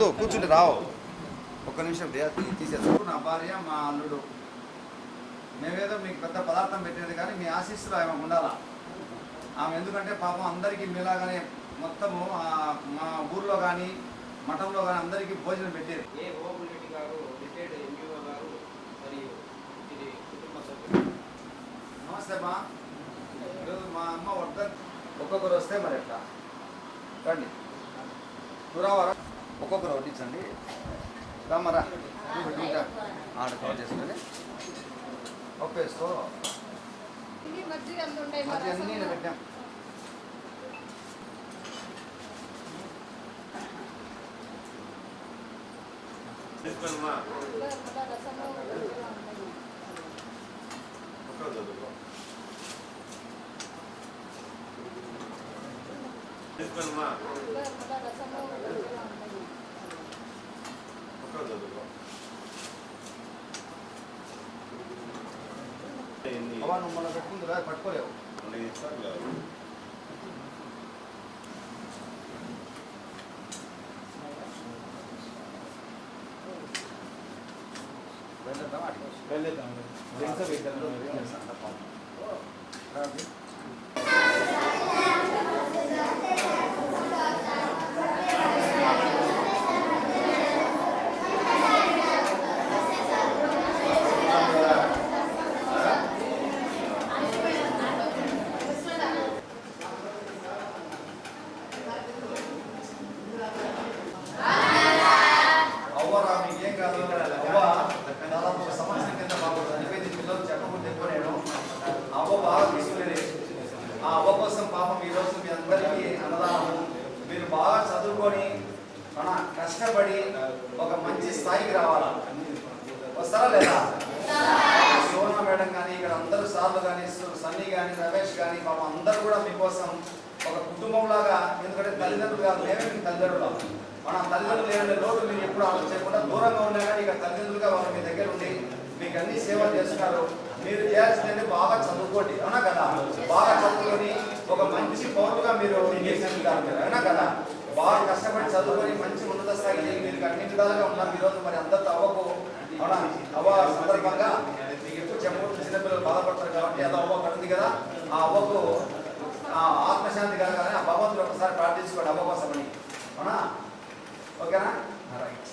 వద్దు, కూర్చుంటే రావు. ఒక్క నిమిషం దే- తీ- తీసేసుకో నా భార్య మా అల్లుడు. మేమేదో మీకు పెద్ద పదార్థం పెట్టేది కానీ మీ ఆశీస్సులు ఆమె ఉండాలా? ఆమె ఎందుకంటే పాపం అందరికీ మీలాగానే మొత్తము మా ఊర్లో కానీ మఠంలో కానీ అందరికీ భోజనం పెట్టేది. ఏ గారు రిటైర్డ్ ఎంపీఓ గారు మరియు ఇది కుటుంబ సభ్యులు. నమస్తే మా ఈరోజు మా అమ్మ వద్ద ఒక్కొక్కరు వస్తే మరి ఎట్లా? రండి. నువ్వు ఒక్కొక్కరు వడ్డించండి. రామరా ఆడ కవర్ చేసుకొని ఒప్పేసుకో. ఇవి మజ్జిగ ఎంత ఉంటాయి మా అది అన్నీ? పెట్టాం. తీసుకున్నా అవా నువ్వు మొన్న పెట్టుకుందిరా పట్టుకోలేవు. వెళ్ళేద్దాం వెళ్ళేద్దాం రాబీ. అవ్వరా మీకేం కాదు అవ్వ దాదాపు ఒక సంవత్సరం కింద బాబు చనిపోయింది పిల్లలు చెప్పకుండా చెప్పలేను అవ్వ బాగా తీసుకునేది ఆ అవ్వ కోసం పాపం ఈ రోజు మీ అందరికీ అన్నదానం మీరు బాగా చదువుకొని మన కష్టపడి ఒక మంచి స్థాయికి రావాలా వస్తారా లేదా సోనా మేడం కానీ ఇక్కడ అందరూ సార్లు కానీ సన్నీ కానీ రమేష్ కానీ పాపం అందరూ కూడా మీకోసం ఒక కుటుంబం లాగా ఎందుకంటే తల్లిదండ్రులు కాదు మేమే మీ తల్లిదండ్రులు. మన తల్లిదండ్రులు ఏమైనా లోటు మీరు ఎప్పుడు ఆలోచించకుండా దూరంగా ఉన్నా కానీ ఇక తల్లిదండ్రులుగా వాళ్ళు మీ దగ్గర ఉండి మీకు అన్ని సేవలు చేస్తున్నారు. మీరు చేయాల్సిందంటే బాగా చదువుకోండి. అవునా కదా? బాగా చదువుకొని ఒక మంచి పౌరులుగా మీరు చేసేందుకు అవునా కదా? బాగా కష్టపడి చదువుకొని మంచి ఉన్నత స్థాయికి మీరు అన్ని విధాలుగా ఉన్నారు. ఈరోజు మరి అందరితో అవ్వకు. అవునా? అవ్వ సందర్భంగా మీకు ఎప్పుడు చెప్పకూడదు చిన్నపిల్లలు బాధపడతారు కాబట్టి అది అవ్వ పడింది కదా. ఆ అవ్వకు ఆ ఆత్మశాంతి కలగాలని ఆ భగవంతుడు ఒకసారి ప్రార్థించుకోండి అవ్వ కోసమని. అవునా? ఓకేనా? రైట్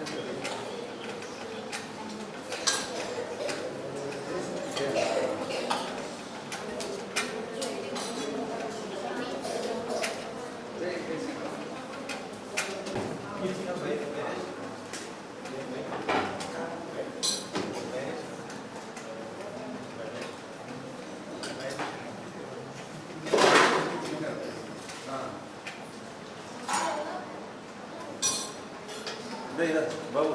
ఇదే ఇదే బాబు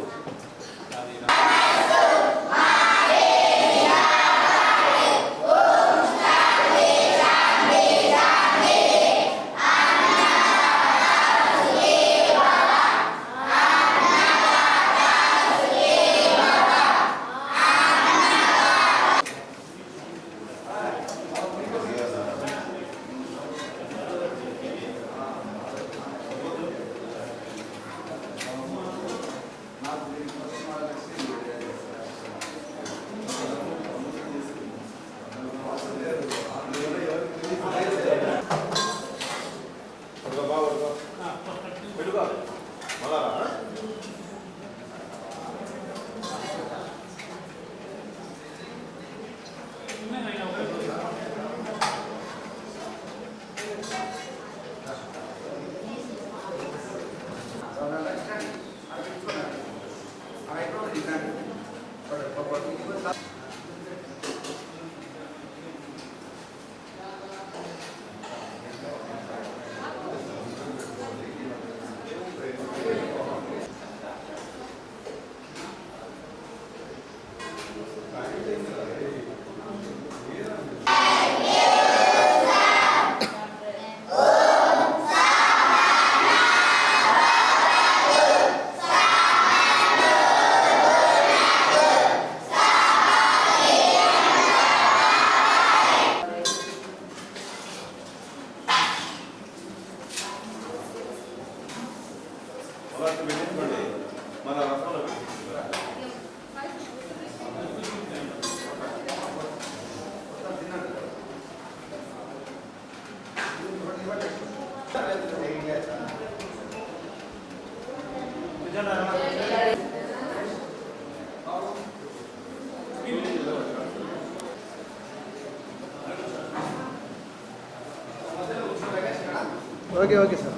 okay okay sir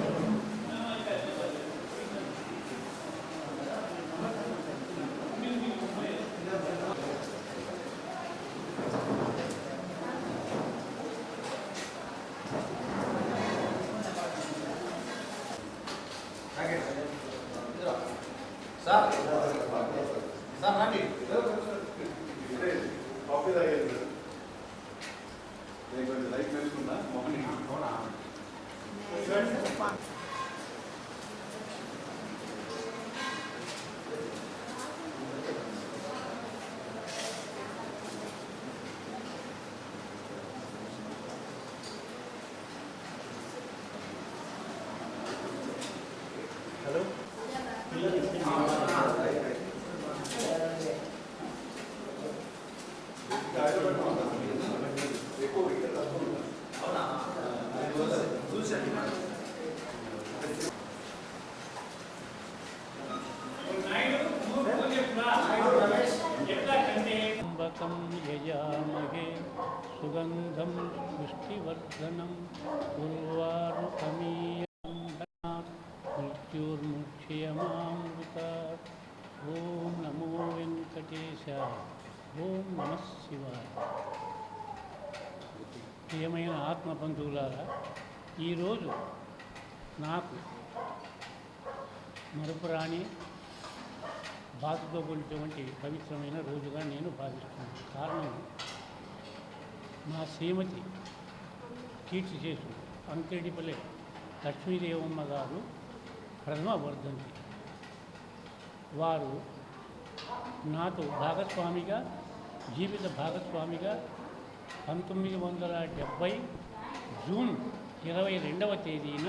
sir sir రండి కాఫీ తాగేది నేను కొంచెం లైట్ వేసుకున్నా మార్నింగ్ 我觉得 त्र्यम्बकं यजामहे सुगन्धं पुष्टिवर्धनं उर्वारुकमीयं मृत्युर्मुच्यमामृतात् ॐ नमो వెంకటేశాయ ఓం నమ శివాయ ప్రియమైన ఆత్మ బంధువులారా ఈరోజు నాకు మరపురాని బాధతో కూడినటువంటి పవిత్రమైన రోజుగా నేను భావిస్తున్నాను. కారణం మా శ్రీమతి కీర్తి చేసు అంకెడిపల్లె లక్ష్మీదేవమ్మ గారు ప్రథమ వర్ధంతి వారు నాతో భాగస్వామిగా జీవిత భాగస్వామిగా పంతొమ్మిది వందల డెబ్భై జూన్ ఇరవై రెండవ తేదీన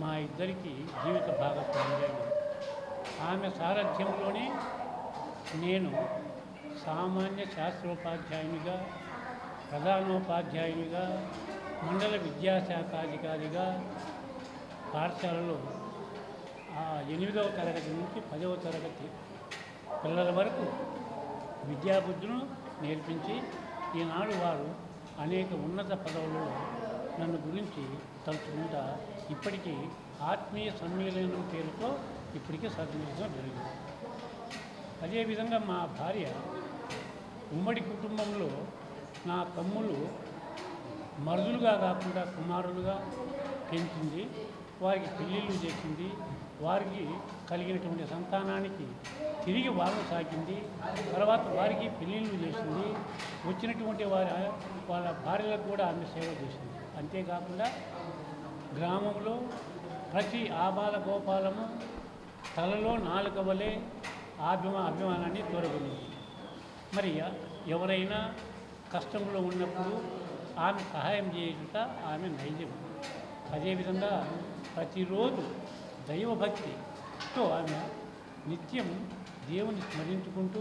మా ఇద్దరికి జీవిత భాగస్వామిగా ఆమె సారథ్యంలోనే నేను సామాన్య శాస్త్రోపాధ్యాయునిగా ప్రధానోపాధ్యాయునిగా మండల విద్యాశాఖాధికారిగా పాఠశాలలో ఆ ఎనిమిదవ తరగతి నుంచి పదవ తరగతి పిల్లల వరకు విద్యాబుద్ధులను నేర్పించి ఈనాడు వారు అనేక ఉన్నత పదవులలో నన్ను గురించి తలుచుకుంటా ఇప్పటికీ ఆత్మీయ సమ్మేళనం పేరుతో ఇప్పటికే సన్నిహితం జరిగింది. అదేవిధంగా మా భార్య ఉమ్మడి కుటుంబంలో నా తమ్ములు మరుదులుగా కాకుండా కుమారులుగా పెంచింది వారికి పెళ్ళిళ్ళు చేసింది వారికి కలిగినటువంటి సంతానానికి తిరిగి వారం సాగింది. తర్వాత వారికి పెళ్ళిళ్ళు చేసింది. వచ్చినటువంటి వారి వాళ్ళ భార్యలకు కూడా ఆమె సేవ చేసింది. అంతేకాకుండా గ్రామంలో ప్రతి ఆబాల గోపాలము తలలో నాలుక వలె అభిమా అభిమానాన్ని తోరగొనింది మరి ఎవరైనా కష్టంలో ఉన్నప్పుడు ఆమె సహాయం చేయుట ఆమె నైజం. అదేవిధంగా ప్రతిరోజు దైవభక్తి దైవభక్తితో ఆమె నిత్యం దేవుని స్మరించుకుంటూ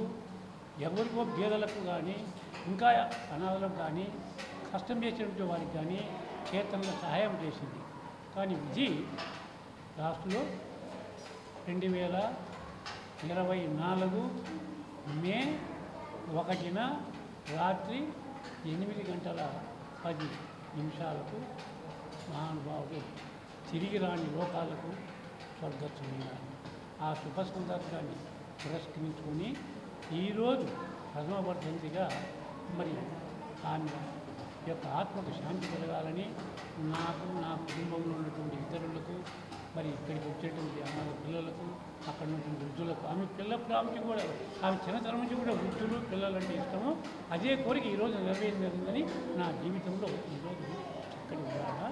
ఎవరికో బీదలకు కానీ ఇంకా అనాథలకు కానీ కష్టం చేసినటువంటి వారికి కానీ చేతనలో సహాయం చేసింది. కానీ విజయ్ లాస్ట్లో రెండు వేల ఇరవై నాలుగు మే ఒకటిన రాత్రి ఎనిమిది గంటల పది నిమిషాలకు మహానుభావుడు తిరిగి రాని లోకాలకు స్వర్గస్థున్నారు ఆ శుభ సందర్భాన్ని పురస్కరించుకొని ఈరోజు ప్రథమ మరి ఆమె యొక్క ఆత్మకు శాంతి కలగాలని నాకు నా కుటుంబంలో ఉన్నటువంటి ఇతరులకు మరి ఇక్కడికి వచ్చేటువంటి అనాథ పిల్లలకు అక్కడ ఉన్నటువంటి వృద్ధులకు ఆమె పిల్ల ప్రాముఖ్యం కూడా ఆమె చిన్నతనం నుంచి కూడా వృద్ధులు పిల్లలంటే ఇష్టము. అదే కోరిక ఈరోజు నెరవేరిందని నా జీవితంలో ఈరోజు చక్కటి ఉదాహరణ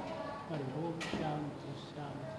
మరి ఓం శాంతి శాంతి.